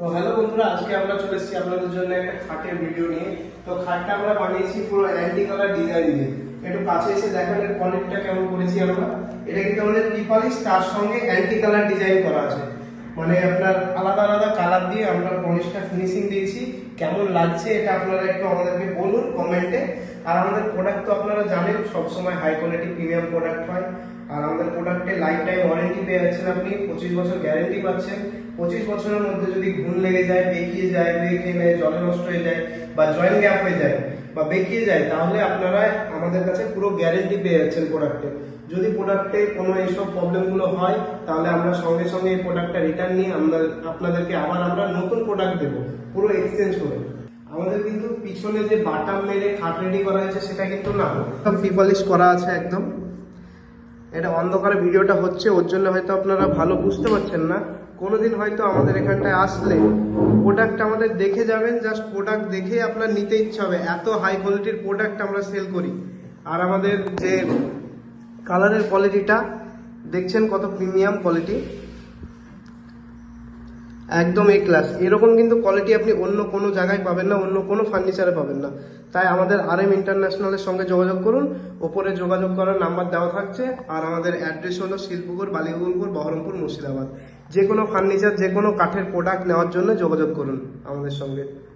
তো হ্যালো বন্ধুরা, আজকে আমরা চলে এসেছি আপনাদের জন্য একটা খাটের ভিডিও নিয়ে। তো খাটটা আমরা বানিয়েছি পুরো অ্যান্টি কালার ডিজাইন দিয়ে। একটু কাছে এসে দেখান এর কোয়ালিটিটা কেমন করেছি আমরা। এটা কিন্তু আমাদের পিপালিশ তার সঙ্গে অ্যান্টি কালার ডিজাইন করা আছে। মানে আপনার আলাদা আলাদা কালার দিয়ে আমরা পলিশটা ফিনিশিং দিয়েছি। কেমন লাগছে এটা আপনারা একটু আমাদেরকে বলুন কমেন্টে আর আমাদের প্রোডাক্ট তো আপনারা জানেন, সবসময় হাই কোয়ালিটি প্রিমিয়াম প্রোডাক্ট হয়। আর আমাদের প্রোডাক্টে লাইফ টাইম ওয়ারেন্টি পেয়ে যাচ্ছেন আপনি, পঁচিশ বছর গ্যারেন্টি পাচ্ছেন। পঁচিশ বছরের মধ্যে যদি ঘুম লেগে যায় বেঁকিয়ে যায় বেঁকে নেয় জলে নষ্ট হয়ে যায় বা জয়েন্ট গ্যাপ হয়ে যায় বা বেঁকিয়ে যায়, তাহলে আপনারা আমাদের কাছে পুরো গ্যারেন্টি পেয়ে যাচ্ছেন প্রোডাক্টে যদি প্রোডাক্টে কোনো এইসব প্রবলেমগুলো হয়, তাহলে আমরা সঙ্গে সঙ্গে এই প্রোডাক্টটা রিটার্ন নিয়ে আমরা, আপনাদেরকে আবার আমরা নতুন প্রোডাক্ট দেবো, পুরো এক্সচেঞ্জ করে। আমাদের কিন্তু পিছনে যে বাটাম মেরে খাট রেডি করা হয়েছে, সেটা কিন্তু না। সব পিপলিশ করা আছে একদম। এটা অন্ধকারে ভিডিওটা হচ্ছে, ওর জন্য হয়তো আপনারা ভালো বুঝতে পারছেন না। কোনোদিন হয়তো আমাদের এখানটায় আসলে প্রোডাক্ট আমাদের দেখে যাবেন জাস্ট প্রোডাক্ট দেখে আপনার নিতে ইচ্ছা হবে। এত হাই কোয়ালিটির প্রোডাক্ট আমরা সেল করি। আর আমাদের যে কালারের কোয়ালিটিটা দেখছেন কত প্রিমিয়াম কোয়ালিটি একদম এ ক্লাস এরকম কিন্তু কোয়ালিটি আপনি অন্য কোনো জায়গায় পাবেন না, অন্য কোনো ফার্নিচারে পাবেন না। তাই আমাদের আর এম ইন্টারন্যাশনালের সঙ্গে যোগাযোগ করুন। ওপরে যোগাযোগ করার নাম্বার দেওয়া থাকছে। আর আমাদের অ্যাড্রেস হলো শিলপুকুর বালিগুলপুর বহরমপুর, মুর্শিদাবাদ। যে কোনো ফার্নিচার যে কোনো কাঠের প্রোডাক্ট নেওয়ার জন্য যোগাযোগ করুন আমাদের সঙ্গে।